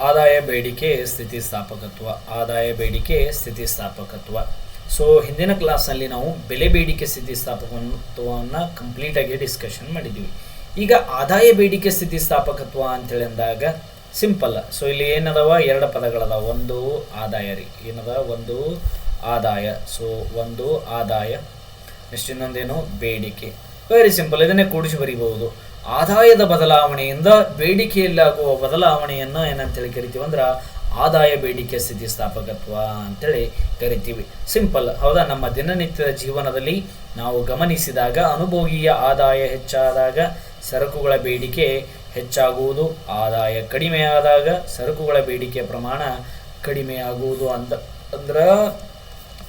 ಆದಾಯ ಬೇಡಿಕೆ ಸ್ಥಿತಿಸ್ಥಾಪಕತ್ವ, ಆದಾಯ ಬೇಡಿಕೆ ಸ್ಥಿತಿಸ್ಥಾಪಕತ್ವ. ಸೊ ಹಿಂದಿನ ಕ್ಲಾಸ್ನಲ್ಲಿ ನಾವು ಬೆಲೆ ಬೇಡಿಕೆ ಸ್ಥಿತಿಸ್ಥಾಪಕತ್ವವನ್ನು ಕಂಪ್ಲೀಟಾಗಿ ಡಿಸ್ಕಷನ್ ಮಾಡಿದ್ವಿ. ಈಗ ಆದಾಯ ಬೇಡಿಕೆ ಸ್ಥಿತಿಸ್ಥಾಪಕತ್ವ ಅಂತೇಳಿ ಅಂದಾಗ ಸಿಂಪಲ್ ಸೊ ಇಲ್ಲಿ ಏನದವ? ಎರಡು ಪದಗಳದಾವ. ಒಂದು ಆದಾಯ ರೀ. ಏನದ? ಒಂದು ಆದಾಯ. ಸೊ ಒಂದು ಆದಾಯ. ನೆಕ್ಸ್ಟ್ ಇನ್ನೊಂದೇನು? ಬೇಡಿಕೆ. ವೆರಿ ಸಿಂಪಲ್ ಇದನ್ನೇ ಕೂಡಿಸಿ ಬರೀಬಹುದು. ಆದಾಯದ ಬದಲಾವಣೆಯಿಂದ ಬೇಡಿಕೆಯಲ್ಲಾಗುವ ಬದಲಾವಣೆಯನ್ನು ಏನಂತೇಳಿ ಕರಿತೀವಿ ಅಂದ್ರೆ ಆದಾಯ ಬೇಡಿಕೆ ಸ್ಥಿತಿಸ್ಥಾಪಕತ್ವ ಅಂತೇಳಿ ಕರಿತೀವಿ. ಸಿಂಪಲ್ ಹೌದಾ? ನಮ್ಮ ದಿನನಿತ್ಯದ ಜೀವನದಲ್ಲಿ ನಾವು ಗಮನಿಸಿದಾಗ ಅನುಭೋಗಿಯ ಆದಾಯ ಹೆಚ್ಚಾದಾಗ, ಸರಕುಗಳ ಬೇಡಿಕೆ ಹೆಚ್ಚಾಗುವುದು, ಆದಾಯ ಕಡಿಮೆಯಾದಾಗ ಸರಕುಗಳ ಬೇಡಿಕೆ ಪ್ರಮಾಣ ಕಡಿಮೆಯಾಗುವುದು ಅಂತ ಅಂದ್ರೆ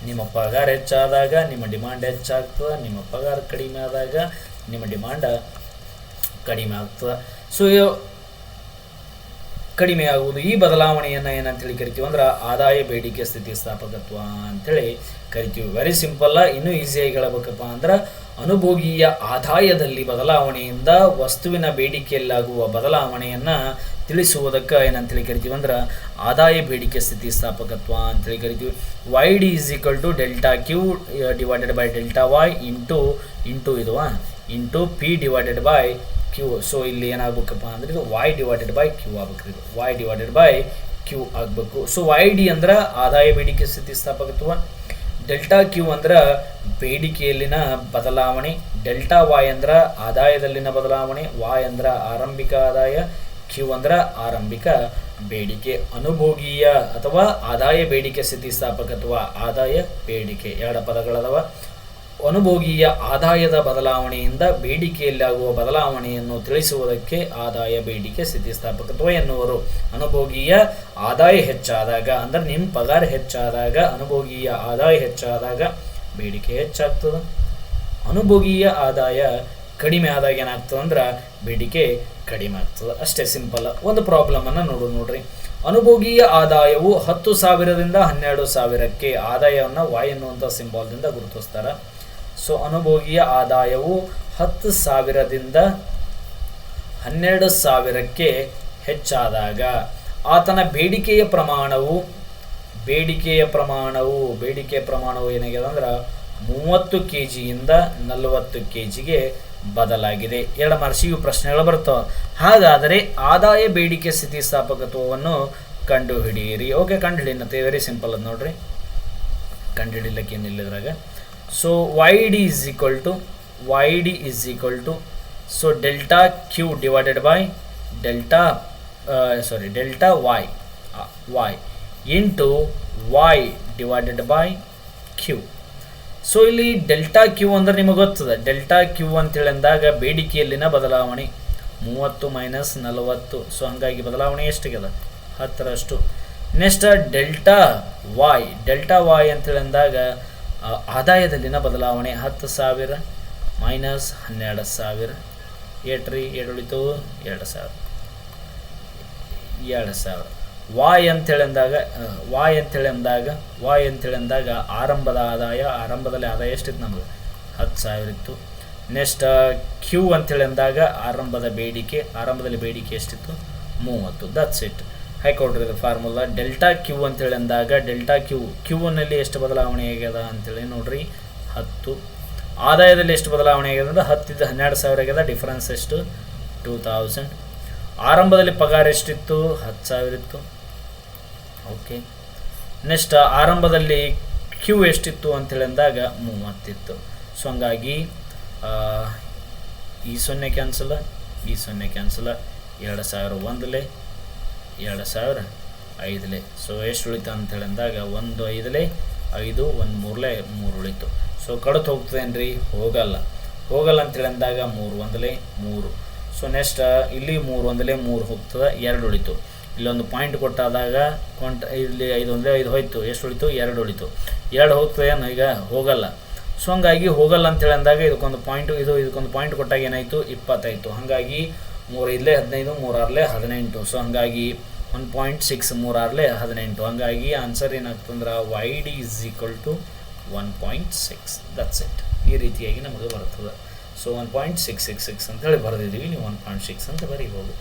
ನಿಮ್ಮ ಪಗಾರ ಹೆಚ್ಚಾದಾಗ, ನಿಮ್ಮ ಡಿಮಾಂಡ್ ಹೆಚ್ಚಾಗ್ತದೆ, ನಿಮ್ಮ ಪಗಾರ ಕಡಿಮೆ ಆದಾಗ, ನಿಮ್ಮ ಡಿಮಾಂಡ್ ಕಡಿಮೆ ಆಗ್ತದೆ ಸೊ ಕಡಿಮೆ ಆಗುವುದು ಈ ಬದಲಾವಣೆಯನ್ನು ಏನಂತೇಳಿ ಕರಿತೀವಿ ಅಂದ್ರೆ ಆದಾಯ ಬೇಡಿಕೆ ಸ್ಥಿತಿಸ್ಥಾಪಕತ್ವ ಅಂತೇಳಿ ಕರಿತೀವಿ. ವೆರಿ ಸಿಂಪಲ್ ಇನ್ನೂ ಈಸಿಯಾಗಿ ಹೇಳಬೇಕಪ್ಪ ಅಂದ್ರೆ ಅನುಭೋಗಿಯ ಆದಾಯದಲ್ಲಿ ಬದಲಾವಣೆಯಿಂದ ವಸ್ತುವಿನ ಬೇಡಿಕೆಯಲ್ಲಾಗುವ ಬದಲಾವಣೆಯನ್ನು ತಿಳಿಸುವುದಕ್ಕೆ ಏನಂತೇಳಿ ಕರಿತೀವಿ ಅಂದ್ರೆ ಆದಾಯ ಬೇಡಿಕೆ ಸ್ಥಿತಿಸ್ಥಾಪಕತ್ವ ಅಂತೇಳಿ ಕರಿತೀವಿ. Y D is equal to delta Q divided by delta Y into into ಇದು into P divided by Q so ಇಲ್ಲಿ ಏನಾಗಬೇಕಪ್ಪ ಅಂದ್ರೆ ಇದು ವೈ ಡಿವೈಡೆಡ್ ಬೈ ಕ್ಯೂ ಆಗ್ಬೇಕು ಇದು. ವೈ ಡಿವೈಡೆಡ್ ಬೈ ಕ್ಯೂ ಆಗಬೇಕು. ಸೊ ವೈ ಡಿ ಅಂದ್ರೆ ಆದಾಯ ಬೇಡಿಕೆ ಸ್ಥಿತಿಸ್ಥಾಪಕತ್ವ. ಡೆಲ್ಟಾ ಕ್ಯೂ ಅಂದ್ರೆ ಬೇಡಿಕೆಯಲ್ಲಿನ ಬದಲಾವಣೆ. ಡೆಲ್ಟಾ ವಾಯ್ ಅಂದ್ರೆ ಆದಾಯದಲ್ಲಿನ ಬದಲಾವಣೆ. ವಾಯ್ ಅಂದ್ರೆ ಆರಂಭಿಕ ಆದಾಯ. ಕ್ಯೂ ಅಂದ್ರೆ ಆರಂಭಿಕ ಬೇಡಿಕೆ. ಅನುಭೋಗೀಯ ಅಥವಾ ಆದಾಯ ಬೇಡಿಕೆ ಸ್ಥಿತಿಸ್ಥಾಪಕತ್ವ. ಆದಾಯ ಬೇಡಿಕೆ. ಎರಡು ಪದಗಳದವ. ಅನುಭೋಗೀಯ ಆದಾಯದ ಬದಲಾವಣೆಯಿಂದ ಬೇಡಿಕೆಯಲ್ಲಾಗುವ ಬದಲಾವಣೆಯನ್ನು ತಿಳಿಸುವುದಕ್ಕೆ ಆದಾಯ ಬೇಡಿಕೆ ಸ್ಥಿತಿಸ್ಥಾಪಕತ್ವ ಎನ್ನುವರು. ಅನುಭೋಗಿಯ ಆದಾಯ ಹೆಚ್ಚಾದಾಗ, ಅಂದ್ರೆ ನಿಮ್ಮ ಪಗಾರ ಹೆಚ್ಚಾದಾಗ, ಅನುಭೋಗಿಯ ಆದಾಯ ಹೆಚ್ಚಾದಾಗ ಬೇಡಿಕೆ ಹೆಚ್ಚಾಗ್ತದೆ. ಅನುಭೋಗಿಯ ಆದಾಯ ಕಡಿಮೆ ಆದಾಗ ಏನಾಗ್ತದೆ ಅಂದ್ರೆ ಬೇಡಿಕೆ ಕಡಿಮೆ ಆಗ್ತದೆ. ಅಷ್ಟೇ ಸಿಂಪಲ್. ಒಂದು ಪ್ರಾಬ್ಲಮನ್ನು ನೋಡು ನೋಡ್ರಿ. ಅನುಭೋಗಿಯ ಆದಾಯವು ಹತ್ತು ಸಾವಿರದಿಂದ ಹನ್ನೆರಡು ಸಾವಿರಕ್ಕೆ ಆದಾಯವನ್ನು ವಾಯ್ ಎನ್ನುವಂಥ ಸಿಂಬಾಲ್ದಿಂದ ಗುರುತಿಸ್ತಾರೆ. ಸೊ ಅನುಭೋಗಿಯ ಆದಾಯವು ಹತ್ತು ಸಾವಿರದಿಂದ ಹನ್ನೆರಡು ಸಾವಿರಕ್ಕೆ ಹೆಚ್ಚಾದಾಗ ಆತನ ಬೇಡಿಕೆಯ ಪ್ರಮಾಣವು ಬೇಡಿಕೆಯ ಪ್ರಮಾಣವು ಬೇಡಿಕೆಯ ಪ್ರಮಾಣವು ಏನಾಗಿದೆ ಅಂದ್ರೆ ಮೂವತ್ತು ಕೆ ಜಿಯಿಂದ ನಲವತ್ತು ಕೆ ಜಿಗೆ ಬದಲಾಗಿದೆ. ಎರಡು ಮರ್ಷಿಯು ಪ್ರಶ್ನೆಗಳು ಬರ್ತವೆ ಹಾಗಾದರೆ ಆದಾಯ ಬೇಡಿಕೆ ಸ್ಥಿತಿಸ್ಥಾಪಕತ್ವವನ್ನು ಕಂಡುಹಿಡಿಯಿರಿ. ಓಕೆ ಕಂಡುಹಿಡಿನತ್ತೆ ವೆರಿ ಸಿಂಪಲ್ ಅದು ನೋಡ್ರಿ. ಕಂಡುಹಿಡಿಲಿಕ್ಕೆ ಏನಿಲ್ಲ ಇದ್ರಾಗ. So Y D is equal to Y D is equal to so delta Q divided by delta sorry delta Y Y into Y divided by Q so ಇಲ್ಲಿ ಡೆಲ್ಟಾ ಕ್ಯೂ ಅಂದ್ರೆ ನಿಮಗೆ ಗೊತ್ತದ. Delta Q ಅಂತೇಳಿ ಅಂದಾಗ ಬೇಡಿಕೆಯಲ್ಲಿನ ಬದಲಾವಣೆ ಮೂವತ್ತು minus ನಲವತ್ತು. So ಹಂಗಾಗಿ ಬದಲಾವಣೆ ಎಷ್ಟಿಗೆದ? ಹತ್ತರಷ್ಟು. Next delta Y delta Y ಅಂತೇಳಿ ಅಂದಾಗ ಆದಾಯದಲ್ಲಿನ ಬದಲಾವಣೆ ಹತ್ತು ಸಾವಿರ ಮೈನಸ್ ಹನ್ನೆರಡು ಸಾವಿರ. ಏಟ್ರಿ ಉಳಿತು ಎರಡು ಸಾವಿರ. ಎರಡು ಸಾವಿರ. ವಾಯ್ ಅಂತೇಳಿ ಅಂದಾಗ ವಾಯ್ ಅಂತೇಳಿ ಅಂದಾಗ ವಾಯ್ ಅಂತೇಳಿ ಅಂದಾಗ ಆರಂಭದ ಆದಾಯ, ಆರಂಭದಲ್ಲಿ ಆದಾಯ ಎಷ್ಟಿತ್ತು ನಮಗೆ ಹತ್ತು ಸಾವಿರ ಇತ್ತು. ನೆಕ್ಸ್ಟ್, ಕ್ಯೂ ಅಂತೇಳಿ ಅಂದಾಗ ಆರಂಭದ ಬೇಡಿಕೆ, ಆರಂಭದಲ್ಲಿ ಬೇಡಿಕೆ ಎಷ್ಟಿತ್ತು? ಮೂವತ್ತು. ದಟ್ಸ್ ಇಟ್ ಹಾಕೊಡ್ರಿ ಇದು ಫಾರ್ಮುಲಾ. ಡೆಲ್ಟಾ ಕ್ಯೂ ಅಂತೇಳಿ ಅಂದಾಗ ಡೆಲ್ಟಾ ಕ್ಯೂ, ಕ್ಯೂನಲ್ಲಿ ಎಷ್ಟು ಬದಲಾವಣೆ ಆಗ್ಯದ ಅಂತೇಳಿ ನೋಡ್ರಿ. ಹತ್ತು. ಆದಾಯದಲ್ಲಿ ಎಷ್ಟು ಬದಲಾವಣೆ ಆಗ್ಯದ ಅಂದ್ರೆ ಹತ್ತಿದ್ದು ಹನ್ನೆರಡು ಸಾವಿರ ಆಗ್ಯದ, ಡಿಫ್ರೆನ್ಸ್ ಎಷ್ಟು? ಟೂ ತೌಸಂಡ್ ಆರಂಭದಲ್ಲಿ ಪಗಾರ ಎಷ್ಟಿತ್ತು? ಹತ್ತು ಸಾವಿರ ಇತ್ತು. ಓಕೆ. ನೆಕ್ಸ್ಟ್, ಆರಂಭದಲ್ಲಿ ಕ್ಯೂ ಎಷ್ಟಿತ್ತು ಅಂತೇಳಿ ಅಂದಾಗ ಮೂವತ್ತಿತ್ತು. ಸೊ ಹಂಗಾಗಿ ಈ ಸೊನ್ನೆ ಕ್ಯಾನ್ಸಲ ಈ ಸೊನ್ನೆ ಕ್ಯಾನ್ಸಲ ಎರಡು ಸಾವಿರ ಒಂದಲೇ. ಎರಡು ಸಾವಿರ ಐದಲೇ. ಸೊ ಎಷ್ಟು ಉಳಿತು ಅಂತೇಳಿ ಅಂದಾಗ ಒಂದು ಐದಲೇ, ಐದು ಒಂದು ಮೂರಲೇ, ಮೂರು ಉಳಿತು. ಸೊ ಕಡತ್ ಹೋಗ್ತದೇನ್ರಿ? ಹೋಗಲ್ಲ. ಹೋಗಲ್ಲ ಅಂತೇಳಿ ಅಂದಾಗ ಮೂರು ಒಂದಲೇ, ಮೂರು. ಸೊ ನೆಕ್ಸ್ಟ್ ಇಲ್ಲಿ ಮೂರು ಒಂದಲೇ, ಮೂರು ಹೋಗ್ತದೆ, ಎರಡು ಉಳಿತು. ಇಲ್ಲೊಂದು ಪಾಯಿಂಟ್ ಕೊಟ್ಟಾದಾಗ ಕೊಂಟ್, ಇಲ್ಲಿ ಐದು ಒಂದೇ ಐದು ಹೋಯ್ತು. ಎಷ್ಟು ಉಳಿತು? ಎರಡು ಉಳಿತು. ಎರಡು ಹೋಗ್ತದೆ ಏನು? ಈಗ ಹೋಗಲ್ಲ. ಸೊ ಹಂಗಾಗಿ ಹೋಗಲ್ಲ ಅಂತೇಳಿ ಅಂದಾಗ ಇದಕ್ಕೊಂದು ಪಾಯಿಂಟ್ ಇದು, ಇದಕ್ಕೊಂದು ಪಾಯಿಂಟ್ ಕೊಟ್ಟಾಗ ಏನಾಯಿತು? ಇಪ್ಪತ್ತಾಯಿತು ಹಾಗಾಗಿ ಮೂರು ಇಲ್ಲೇ ಹದಿನೈದು, ಮೂರಾರಲೇ ಹದಿನೆಂಟು. ಸೊ ಹಂಗಾಗಿ ಒನ್ ಪಾಯಿಂಟ್ ಸಿಕ್ಸ್ ಮೂರಾರಲೇ ಹದಿನೆಂಟು. ಹಂಗಾಗಿ answer ಏನಾಗ್ತಂದ್ರೆ Y D is equal to one point six that's it ಈ ರೀತಿಯಾಗಿ ನಮಗೆ ಬರ್ತದೆ. So one point six six six ಅಂತೇಳಿ ಬರೆದಿದ್ದೀವಿ. ನೀವು ಒನ್ ಪಾಯಿಂಟ್ ಸಿಕ್ಸ್ ಅಂತ ಬರೀಬೋದು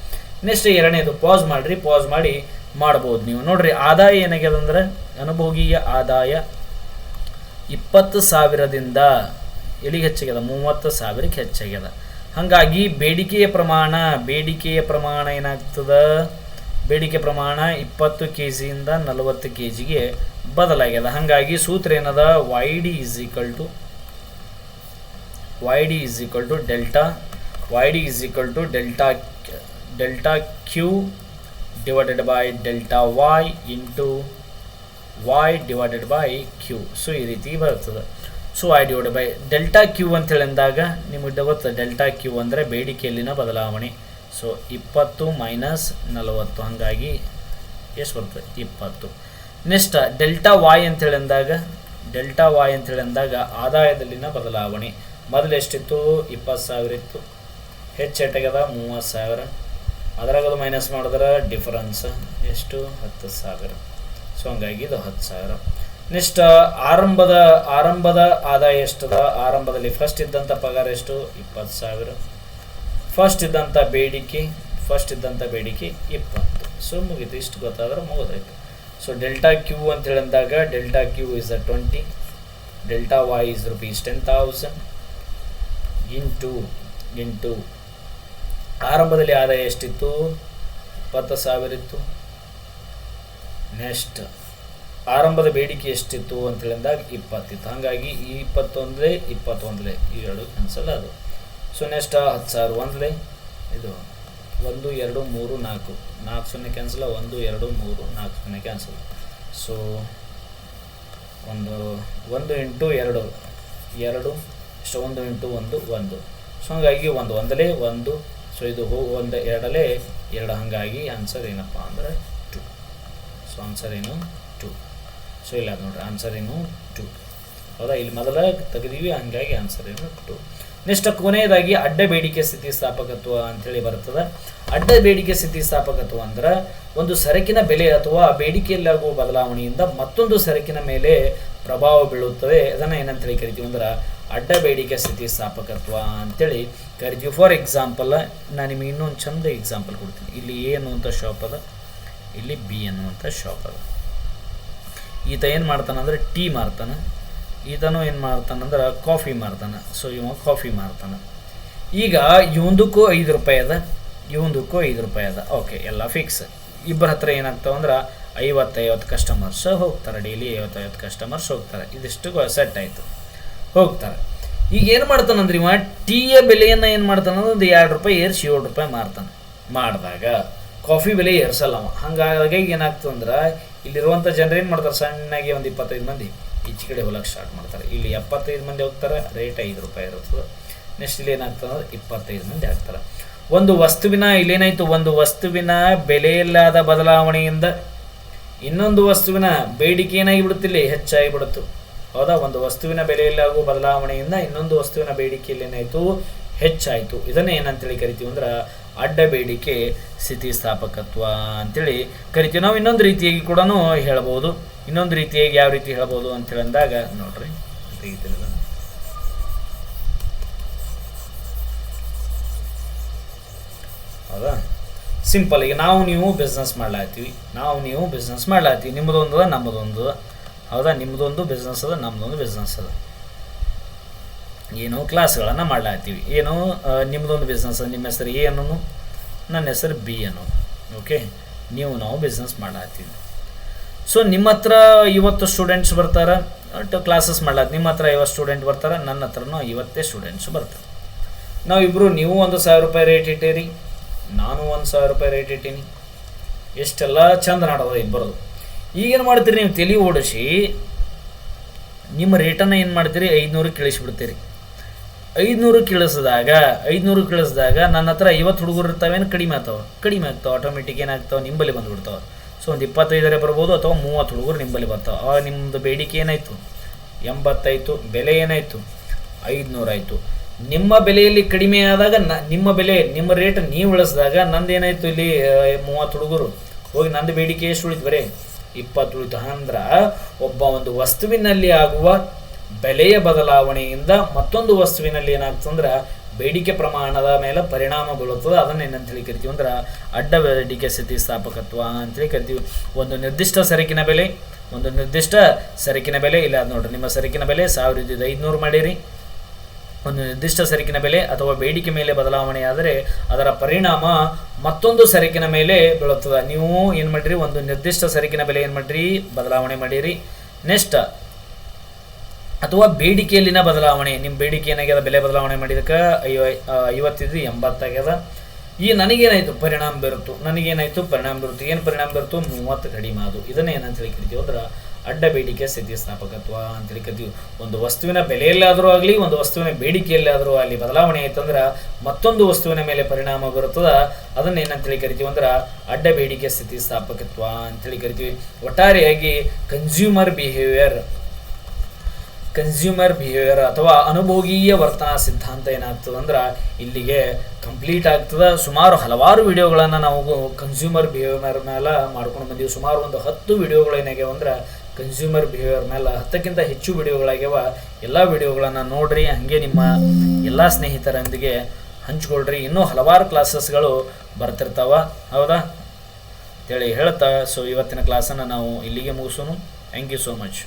ನೆಕ್ಸ್ಟ್ ಎರಡನೇದು ಪಾಸ್ ಮಾಡಿರಿ. ಪಾಸ್ ಮಾಡಿ ಮಾಡ್ಬೋದು ನೀವು. ನೋಡಿರಿ, ಆದಾಯ ಏನಾಗ್ಯದ ಅಂದ್ರೆ ಅನುಭೋಗೀಯ ಆದಾಯ ಇಪ್ಪತ್ತು ಸಾವಿರದಿಂದ ಎಲ್ಲಿಗೆ ಹೆಚ್ಚಾಗ್ಯದ. ಮೂವತ್ತು ಸಾವಿರಕ್ಕೆ ಹೆಚ್ಚಾಗ್ಯದ. ಹಾಗಾಗಿ ಬೇಡಿಕೆಯ ಪ್ರಮಾಣ ಬೇಡಿಕೆಯ ಪ್ರಮಾಣ ಏನಾಗ್ತದ? ಬೇಡಿಕೆ ಪ್ರಮಾಣ ಇಪ್ಪತ್ತು ಕೆ ಜಿಯಿಂದ ನಲವತ್ತು ಕೆ ಜಿಗೆ ಬದಲಾಗ್ಯದ. ಹಾಗಾಗಿ ಸೂತ್ರ ಏನದ? Y D is equal to Y D is equal to delta Y D is equal to delta delta Q divided by delta Y into Y divided by Q so ಈ ರೀತಿ ಬರ್ತದೆ so I divide by delta Q ಅಂತ ಹೇಳಿದಾಗ ನಿಮಗೆ ಗೊತ್ತು, delta Q ಅಂದರೆ ಬೇಡಿಕೆಯಲ್ಲಿನ ಬದಲಾವಣೆ. So ಇಪ್ಪತ್ತು ಮೈನಸ್ ನಲವತ್ತು, ಹಾಗಾಗಿ ಎಷ್ಟು ಬರ್ತದೆ? ಇಪ್ಪತ್ತು. ನೆಕ್ಸ್ಟ್ ಡೆಲ್ಟಾ ವಾಯ್ ಅಂತ ಅಂದಾಗ ಡೆಲ್ಟಾ ವಾಯ್ ಅಂತ ಅಂದಾಗ ಆದಾಯದಲ್ಲಿನ ಬದಲಾವಣೆ. ಮೊದಲು ಎಷ್ಟಿತ್ತು? ಇಪ್ಪತ್ತು ಸಾವಿರ ಇತ್ತು. ಹೆಚ್ಚೆಟ್ಟಾಗ್ಯದ ಮೂವತ್ತು ಸಾವಿರ. ಅದರಾಗದು ಮೈನಸ್ ಮಾಡಿದ್ರೆ ಡಿಫರೆನ್ಸ್ ಎಷ್ಟು? ಹತ್ತು ಸಾವಿರ. ಸೊ ಹಂಗಾಗಿ ಇದು ಹತ್ತು ಸಾವಿರ. ನೆಕ್ಸ್ಟ್, ಆರಂಭದ ಆರಂಭದ ಆದಾಯ ಎಷ್ಟದ? ಆರಂಭದಲ್ಲಿ ಫಸ್ಟ್ ಇದ್ದಂಥ ಪಗಾರ ಎಷ್ಟು? ಇಪ್ಪತ್ತು ಸಾವಿರ. ಫಸ್ಟ್ ಇದ್ದಂಥ ಬೇಡಿಕೆ ಫಸ್ಟ್ ಇದ್ದಂಥ ಬೇಡಿಕೆ ಇಪ್ಪತ್ತು. ಸೊ ಮುಗೀತು. ಇಷ್ಟು ಗೊತ್ತಾದ್ರೆ ಮುಗಿದಾಯಿತು. ಸೊ ಡೆಲ್ಟಾ ಕ್ಯೂ ಅಂತ ಹೇಳಿದಾಗ delta Q is a twenty delta Y is rupees ten thousand into into ಆರಂಭದಲ್ಲಿ ಆದಾಯ ಎಷ್ಟಿತ್ತು? ಇಪ್ಪತ್ತು ಸಾವಿರ ಇತ್ತು. ನೆಕ್ಸ್ಟ್ ಆರಂಭದ ಬೇಡಿಕೆ ಎಷ್ಟಿತ್ತು ಅಂತ ಹೇಳಿದಾಗ ಇಪ್ಪತ್ತಿತ್ತು. ಹಾಗಾಗಿ ಈ ಇಪ್ಪತ್ತೊಂದಲೇ ಇಪ್ಪತ್ತೊಂದಲೇ ಈ ಎರಡು ಕ್ಯಾನ್ಸಲ್ ಅದು ಸೊ ನೆಕ್ಸ್ಟ್ ಹತ್ತು ಸಾವಿರ, ಒಂದಲೇ ಇದು ಒಂದು, ಎರಡು, ಮೂರು, ನಾಲ್ಕು. ನಾಲ್ಕು ಸೊನ್ನೆ ಕ್ಯಾನ್ಸಲ್ ಒಂದು, ಎರಡು, ಮೂರು, ನಾಲ್ಕು ಸೊನ್ನೆ ಕ್ಯಾನ್ಸಲ್ ಸೊ ಒಂದು ಒಂದು ಇಂಟು ಎರಡು. ಎರಡು ಇಷ್ಟು ಒಂದು ಇಂಟು ಒಂದು ಒಂದು. ಸೊ ಹಾಗಾಗಿ ಒಂದು, ಒಂದಲೇ, ಒಂದು. ಸೊ ಇದು ಹೋ, ಒಂದು, ಎರಡಲೇ, ಎರಡು. ಹಾಗಾಗಿ ಆನ್ಸರ್ ಏನಪ್ಪ ಅಂದರೆ ಟು ಸೊ ಆನ್ಸರ್ ಏನು? ಸೊ ಇಲ್ಲ ನೋಡ್ರಿ ಆನ್ಸರ್ ಏನು? ಟು ಹೌದಾ? ಇಲ್ಲಿ ಮೊದಲ ತೆಗೆದೀವಿ, ಹಂಗಾಗಿ ಆನ್ಸರ್ ಏನು? ಟು ನೆಕ್ಸ್ಟ್ ಕೊನೆಯದಾಗಿ ಅಡ್ಡ ಬೇಡಿಕೆ ಸ್ಥಿತಿಸ್ಥಾಪಕತ್ವ ಅಂತೇಳಿ ಬರ್ತದೆ. ಅಡ್ಡ ಬೇಡಿಕೆ ಸ್ಥಿತಿಸ್ಥಾಪಕತ್ವ ಅಂದ್ರೆ ಒಂದು ಸರಕಿನ ಬೆಲೆ ಅಥವಾ ಬೇಡಿಕೆಯಲ್ಲಾಗುವ ಬದಲಾವಣೆಯಿಂದ ಮತ್ತೊಂದು ಸರಕಿನ ಮೇಲೆ ಪ್ರಭಾವ ಬೀಳುತ್ತದೆ. ಅದನ್ನು ಏನಂತೇಳಿ ಕರಿತೀವಿ ಅಂದ್ರೆ ಅಡ್ಡ ಬೇಡಿಕೆ ಸ್ಥಿತಿಸ್ಥಾಪಕತ್ವ ಅಂತೇಳಿ ಕರಿತೀವಿ. ಫಾರ್ ಎಕ್ಸಾಂಪಲ್ ನಾನು ನಿಮಗೆ ಇನ್ನೊಂದು ಚಂದ ಎಕ್ಸಾಂಪಲ್ ಕೊಡ್ತೀನಿ. ಇಲ್ಲಿ ಎ ಅನ್ನುವಂಥ ಶಾಪ್ ಅದ, ಇಲ್ಲಿ ಬಿ ಅನ್ನುವಂಥ ಶಾಪ್ ಅದ. ಈತ ಏನು ಮಾಡ್ತಾನಂದ್ರೆ ಟೀ ಮಾರ್ತಾನೆ, ಈತನೂ ಏನು ಮಾಡ್ತಾನಂದ್ರೆ ಕಾಫಿ ಮಾರ್ತಾನೆ. ಸೊ ಇವ ಕಾಫಿ ಮಾರ್ತಾನೆ. ಈಗ ಇವಂದಕ್ಕೂ ಐದು ರೂಪಾಯಿ ಅದ, ಇವಂದಕ್ಕೂ ಐದು ರೂಪಾಯಿ ಅದ. ಓಕೆ ಎಲ್ಲ ಫಿಕ್ಸ್ ಇಬ್ಬರ ಹತ್ರ ಏನಾಗ್ತಾವಂದ್ರೆ ಐವತ್ತೈವತ್ತು ಕಸ್ಟಮರ್ಸ್ ಹೋಗ್ತಾರೆ ಡೈಲಿ ಐವತ್ತೈವತ್ತು ಕಸ್ಟಮರ್ಸ್ ಹೋಗ್ತಾರೆ. ಇದಿಷ್ಟು ಸೆಟ್ ಆಯಿತು. ಹೋಗ್ತಾರೆ. ಈಗ ಏನು ಮಾಡ್ತಾನಂದ್ರೆ ಇವ, ಟೀಯ ಬೆಲೆಯನ್ನು ಏನು ಮಾಡ್ತಾನಂದ್ರೆ ಒಂದು ಎರಡು ರೂಪಾಯಿ ಏರಿಸಿ ಏಳು ರೂಪಾಯಿ ಮಾರ್ತಾನೆ. ಮಾಡಿದಾಗ ಕಾಫಿ ಬೆಲೆ ಏರ್ಸಲ್ಲ ಹಾಗಾಗಿ ಏನಾಗ್ತದೆ ಅಂದ್ರೆ ಇಲ್ಲಿರುವಂಥ ಜನರು ಏನು ಮಾಡ್ತಾರೆ? ಸಣ್ಣಗೆ ಒಂದು ಇಪ್ಪತ್ತೈದು ಮಂದಿ ಈಚೆ ಕಡೆ ಹೋಗಕ್ಕೆ ಸ್ಟಾರ್ಟ್ ಮಾಡ್ತಾರೆ. ಇಲ್ಲಿ ಎಪ್ಪತ್ತೈದು ಮಂದಿ ಹೋಗ್ತಾರೆ ರೇಟ್ ಐದು ರೂಪಾಯಿ ಇರುತ್ತದೆ. ನೆಕ್ಸ್ಟ್ ಇಲ್ಲಿ ಏನಾಗ್ತದೆ ಅಂದ್ರೆ ಇಪ್ಪತ್ತೈದು ಮಂದಿ ಆಗ್ತಾರೆ. ಒಂದು ವಸ್ತುವಿನ, ಇಲ್ಲೇನಾಯಿತು? ಒಂದು ವಸ್ತುವಿನ ಬೆಲೆಯಿಲ್ಲದ ಬದಲಾವಣೆಯಿಂದ ಇನ್ನೊಂದು ವಸ್ತುವಿನ ಬೇಡಿಕೆ ಏನಾಗಿ ಬಿಡುತ್ತಿಲ್ಲ ಹೆಚ್ಚಾಗಿ ಬಿಡುತ್ತು ಹೌದಾ? ಒಂದು ವಸ್ತುವಿನ ಬೆಲೆಯಲ್ಲಾಗುವ ಬದಲಾವಣೆಯಿಂದ ಇನ್ನೊಂದು ವಸ್ತುವಿನ ಬೇಡಿಕೆಯಲ್ಲಿ ಏನಾಯಿತು? ಹೆಚ್ಚಾಯಿತು. ಇದನ್ನೇ ಏನಂತೇಳಿ ಕರಿತೀವಿ ಅಂದ್ರೆ ಅಡ್ಡ ಬೇಡಿಕೆ ಸ್ಥಿತಿಸ್ಥಾಪಕತ್ವ ಅಂತೇಳಿ ಕರಿತೀವಿ. ನಾವು ಇನ್ನೊಂದು ರೀತಿಯಾಗಿ ಕೂಡ ಹೇಳ್ಬೋದು. ಇನ್ನೊಂದು ರೀತಿಯಾಗಿ ಯಾವ ರೀತಿ ಹೇಳ್ಬೋದು ಅಂತೇಳಿ ಅಂದಾಗ ನೋಡ್ರಿ. ಹೌದಾ? ಸಿಂಪಲ್ ಈಗ ನಾವು ನೀವು ಬಿಸ್ನೆಸ್ ಮಾಡ್ಲಾತೀವಿ ನಾವು ನೀವು ಬಿಸ್ನೆಸ್ ಮಾಡ್ಲಾತೀವಿ ನಿಮ್ಮದೊಂದು ಅದ, ನಮ್ಮದೊಂದು ಹೌದಾ? ನಿಮ್ಮದೊಂದು ಬಿಸ್ನೆಸ್ ಅದ, ನಮ್ಮದೊಂದು ಬಿಸ್ನೆಸ್ ಅದ. ಏನು ಕ್ಲಾಸ್ಗಳನ್ನು ಮಾಡ್ಲಾತ್ತೀವಿ. ಏನು ನಿಮ್ಮದೊಂದು ಬಿಸ್ನೆಸ್ ನಿಮ್ಮ ಹೆಸರು ಎ ಅನ್ನೋನು, ನನ್ನ ಹೆಸರು ಬಿ ಅನ್ನೋನು ಓಕೆ ನೀವು ನಾವು ಬಿಸ್ನೆಸ್ ಮಾಡ್ಲಾತ್ತೀವಿ. ಸೊ ನಿಮ್ಮ ಹತ್ರ ಇವತ್ತು ಸ್ಟೂಡೆಂಟ್ಸ್ ಬರ್ತಾರೆ ಕ್ಲಾಸಸ್ ಮಾಡ್ಲಾತ್ ನಿಮ್ಮ ಹತ್ರ ಐವತ್ತು ಸ್ಟೂಡೆಂಟ್ ಬರ್ತಾರೆ, ನನ್ನ ಹತ್ರನೂ ಇವತ್ತೇ ಸ್ಟೂಡೆಂಟ್ಸ್ ಬರ್ತಾರೆ. ನಾವಿಬ್ಬರು ನೀವು ಒಂದು ಸಾವಿರ ರೂಪಾಯಿ ರೇಟ್ ಇಟ್ಟೀರಿ, ನಾನು ಒಂದು ಸಾವಿರ ರೂಪಾಯಿ ರೇಟ್ ಇಟ್ಟೀನಿ. ಎಷ್ಟೆಲ್ಲ ಚಂದ ನಾಡೋದು ಇಬ್ಬರದು. ಈಗೇನು ಮಾಡ್ತೀರಿ, ನೀವು ತಲೆ ಓಡಿಸಿ, ನಿಮ್ಮ ರೇಟನ್ನು ಏನು ಮಾಡ್ತೀರಿ ಐದುನೂರು ಇಳಿಸ್ಬಿಡ್ತೀರಿ. ಐದುನೂರು ಇಳಿಸಿದಾಗ ಐದುನೂರು ಕೀಳಿಸಿದಾಗ ನನ್ನ ಹತ್ರ ಐವತ್ತು ಹುಡುಗರು ಇರ್ತಾವೇನು ಕಡಿಮೆ ಆಗ್ತಾವೆ? ಕಡಿಮೆ ಆಗ್ತಾವೆ ಆಟೋಮೆಟಿಕ್ ಏನಾಗ್ತಾವೆ ನಿಂಬಲ್ಲಿ ಬಂದುಬಿಡ್ತಾವೆ. ಸೊ ಒಂದು ಇಪ್ಪತ್ತೈದರೆ ಬರ್ಬೋದು ಅಥವಾ ಮೂವತ್ತು ಹುಡುಗರು ನಿಂಬಲ್ಲಿ ಬರ್ತಾವೆ. ಆವಾಗ ನಿಮ್ಮದು ಬೇಡಿಕೆ ಏನಾಯಿತು? ಎಂಬತ್ತಾಯಿತು ಬೆಲೆ ಏನಾಯಿತು? ಐದುನೂರಾಯಿತು ನಿಮ್ಮ ಬೆಲೆಯಲ್ಲಿ ಕಡಿಮೆ ಆದಾಗ ನ, ನಿಮ್ಮ ಬೆಲೆ, ನಿಮ್ಮ ರೇಟ್ ನೀವು ಇಳಿಸಿದಾಗ ನಂದು ಏನಾಯಿತು ಇಲ್ಲಿ ಮೂವತ್ತು ಹುಡುಗರು? ಹೋಗಿ ನಂದು ಬೇಡಿಕೆ ಎಷ್ಟು ಉಳಿತು ಬರೀ? ಇಪ್ಪತ್ತು ಉಳಿತು. ಅಂದ್ರೆ ಒಬ್ಬ ಒಂದು ವಸ್ತುವಿನಲ್ಲಿ ಆಗುವ ಬೆಲೆಯ ಬದಲಾವಣೆಯಿಂದ ಮತ್ತೊಂದು ವಸ್ತುವಿನಲ್ಲಿ ಏನಾಗ್ತಂದ್ರೆ ಬೇಡಿಕೆ ಪ್ರಮಾಣದ ಮೇಲೆ ಪರಿಣಾಮ ಬೀಳುತ್ತದೆ. ಅದನ್ನ ಏನಂತ ಹೇಳಿ ಕರಿತೀವಿ ಅಂದ್ರೆ ಅಡ್ಡ ಬೇಡಿಕೆ ಸ್ಥಿತಿಸ್ಥಾಪಕತ್ವ ಅಂತೇಳಿ ಕರಿತೀವಿ. ಒಂದು ನಿರ್ದಿಷ್ಟ ಸರಕಿನ ಬೆಲೆ, ಒಂದು ನಿರ್ದಿಷ್ಟ ಸರಕಿನ ಬೆಲೆ, ಇಲ್ಲ ಅದು ನೋಡ್ರಿ, ನಿಮ್ಮ ಸರಕಿನ ಬೆಲೆ ಸಾವಿರದ ಐದುನೂರು ಮಾಡಿರಿ. ಒಂದು ನಿರ್ದಿಷ್ಟ ಸರಕಿನ ಬೆಲೆ ಅಥವಾ ಬೇಡಿಕೆ ಮೇಲೆ ಬದಲಾವಣೆಯಾದರೆ ಅದರ ಪರಿಣಾಮ ಮತ್ತೊಂದು ಸರಕಿನ ಮೇಲೆ ಬೀಳುತ್ತದೆ. ನೀವು ಏನು ಮಾಡಿರಿ? ಒಂದು ನಿರ್ದಿಷ್ಟ ಸರಕಿನ ಬೆಲೆ ಏನು ಮಾಡಿರಿ? ಬದಲಾವಣೆ ಮಾಡಿರಿ. ನೆಕ್ಸ್ಟ್ ಅಥವಾ ಬೇಡಿಕೆಯಲ್ಲಿನ ಬದಲಾವಣೆ ನಿಮ್ಮ ಬೇಡಿಕೆ ಏನಾಗ್ಯದ ಬೆಲೆ ಬದಲಾವಣೆ ಮಾಡಿದಕ್ಕೆ ಐವ ಐವತ್ತಿದ್ದು ಎಂಬತ್ತಾಗ್ಯದ. ಈ ನನಗೇನಾಯಿತು? ಪರಿಣಾಮ ಬೀರುತ್ತು. ನನಗೇನಾಯಿತು? ಪರಿಣಾಮ ಬೀರುತ್ತು. ಏನು ಪರಿಣಾಮ ಬೀರುತ್ತು? ಮೂವತ್ತು ಕಡಿಮೆ ಅದು ಇದನ್ನು ಏನಂತ ಹೇಳಿ ಕರಿತೀವಿ ಅಂದ್ರೆ, ಅಡ್ಡ ಬೇಡಿಕೆ, ಸ್ಥಿತಿಸ್ಥಾಪಕತ್ವ ಅಂತೇಳಿ ಕರಿತೀವಿ. ಒಂದು ವಸ್ತುವಿನ ಬೆಲೆಯಲ್ಲಾದರೂ ಆಗಲಿ, ಒಂದು ವಸ್ತುವಿನ ಬೇಡಿಕೆಯಲ್ಲಾದರೂ ಅಲ್ಲಿ ಬದಲಾವಣೆ ಆಯ್ತಂದ್ರೆ ಮತ್ತೊಂದು ವಸ್ತುವಿನ ಮೇಲೆ ಪರಿಣಾಮ ಬರುತ್ತದ? ಅದನ್ನ ಏನಂತೇಳಿ ಕರಿತೀವಿ ಅಂದ್ರೆ, ಅಡ್ಡ ಬೇಡಿಕೆ, ಸ್ಥಿತಿಸ್ಥಾಪಕತ್ವ ಅಂತೇಳಿ ಕರಿತೀವಿ. ಒಟ್ಟಾರೆಯಾಗಿ ಕನ್ಸ್ಯೂಮರ್ ಬಿಹೇವಿಯರ್ ಕನ್ಸ್ಯೂಮರ್ ಬಿಹೇವಿಯರ್ ಅಥವಾ ಅನುಭೋಗೀಯ ವರ್ತನಾ ಸಿದ್ಧಾಂತ ಏನಾಗ್ತದೆ ಅಂದ್ರೆ ಇಲ್ಲಿಗೆ ಕಂಪ್ಲೀಟ್ ಆಗ್ತದೆ. ಸುಮಾರು ಹಲವಾರು ವಿಡಿಯೋಗಳನ್ನು ನಾವು ಕನ್ಸ್ಯೂಮರ್ ಬಿಹೇವಿಯರ್ ಮೇಲೆ ಮಾಡ್ಕೊಂಡು ಬಂದೀವಿ. ಸುಮಾರು ಒಂದು ಹತ್ತು ವಿಡಿಯೋಗಳು ಏನಾಗ್ಯಾವ ಅಂದ್ರೆ ಕನ್ಸ್ಯೂಮರ್ ಬಿಹೇವಿಯರ್ ಮೇಲೆ ಹತ್ತಕ್ಕಿಂತ ಹೆಚ್ಚು ವಿಡಿಯೋಗಳಾಗ್ಯಾವ ಎಲ್ಲ ವಿಡಿಯೋಗಳನ್ನು ನೋಡ್ರಿ, ಹಾಗೆ ನಿಮ್ಮ ಎಲ್ಲ ಸ್ನೇಹಿತರೊಂದಿಗೆ ಹಂಚ್ಕೊಳ್ರಿ. ಇನ್ನೂ ಹಲವಾರು ಕ್ಲಾಸಸ್ಗಳು ಬರ್ತಿರ್ತಾವ. ಹೌದಾ? ಅಂತೇಳಿ ಹೇಳ್ತಾ ಸೊ ಇವತ್ತಿನ ಕ್ಲಾಸನ್ನು ನಾವು ಇಲ್ಲಿಗೆ ಮುಗಿಸೋನು. Thank you so much